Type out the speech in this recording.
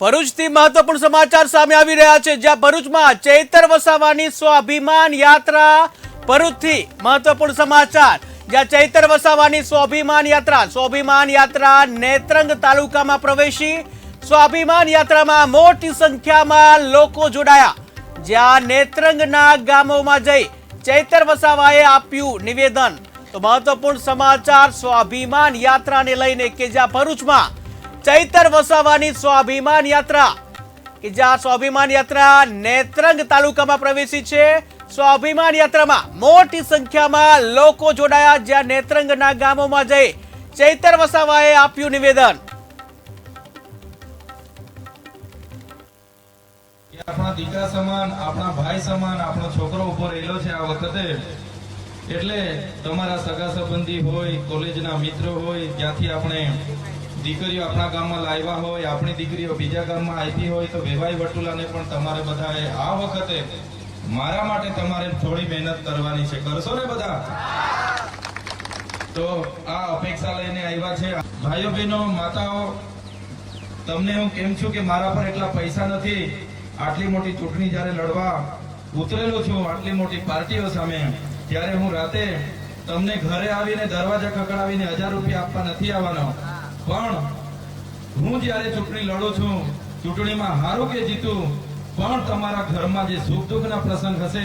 ભરૂચથી મહત્વપૂર્ણ સમાચાર સામે આવી રહ્યા છે. જ્યાં ભરૂચમાં ચૈતર વસાવાની સ્વાભિમાન યાત્રા ભરૂચથી મહત્વપૂર્ણ સમાચાર. જ્યાં ચૈતર વસાવાની સ્વાભિમાન યાત્રા સ્વાભિમાન યાત્રા નેત્રંગ તાલુકામાં પ્રવેશી. સ્વાભિમાન યાત્રામાં મોટી સંખ્યામાં લોકો જોડાયા. જ્યાં નેત્રંગના ગામોમાં જઈ ચૈતર વસાવાએ આપ્યું નિવેદન. તો મહત્વપૂર્ણ સમાચાર, સ્વાભિમાન યાત્રાને લઈને કે જ્યાં ભરૂચમાં ચૈતર વસાવાની સ્વાભિમાન યાત્રા. કે જ્યાં સ્વાભિમાન યાત્રા નેત્રંગ તાલુકામાં પ્રવેશી છે, સ્વાભિમાન યાત્રામાં મોટી સંખ્યામાં લોકો જોડાયા જ્યાં નેત્રંગના ગામોમાં જઈ ચૈતર વસાવાએ આપ્યું નિવેદન. આપણા દીકરા સમાન, આપણા ભાઈ સમાન, આપણો છોકરો ઊભો રહેલો છે આ વખતે, એટલે તમારા સગા સંબંધી હોય, કોલેજના મિત્રો હોય, જ્યાંથી આપણે દીકરીઓ આપણા ગામમાં લાવ્યા હોય, આપણી દીકરીઓ બીજા ગામમાં આવી હોય, તો વેવાઈ વટુલાને પણ તમારે બધાએ આ વખતે મારા માટે તમારે થોડી મહેનત કરવાની છે. કરશો ને બધા? તો આ અપેક્ષા લઈને આવ્યા છે. ભાઈઓ બહેનો, માતાઓ, તમને હું કેમ છું કે મારા પર એટલા પૈસા નથી? આટલી મોટી ચૂંટણી જ્યારે લડવા ઉતરેલો છું, આટલી મોટી પાર્ટીઓ સામે, ત્યારે હું રાતે તમને ઘરે આવીને દરવાજા ખકડાવીને હજાર રૂપિયા આપવા નથી આવવાનો. પણ હું જ્યારે ચૂંટણી લડું છું, ચૂંટણીમાં હારું કે જીતું, પણ તમારા ઘરમાં જે સુખ દુઃખના પ્રસંગ હશે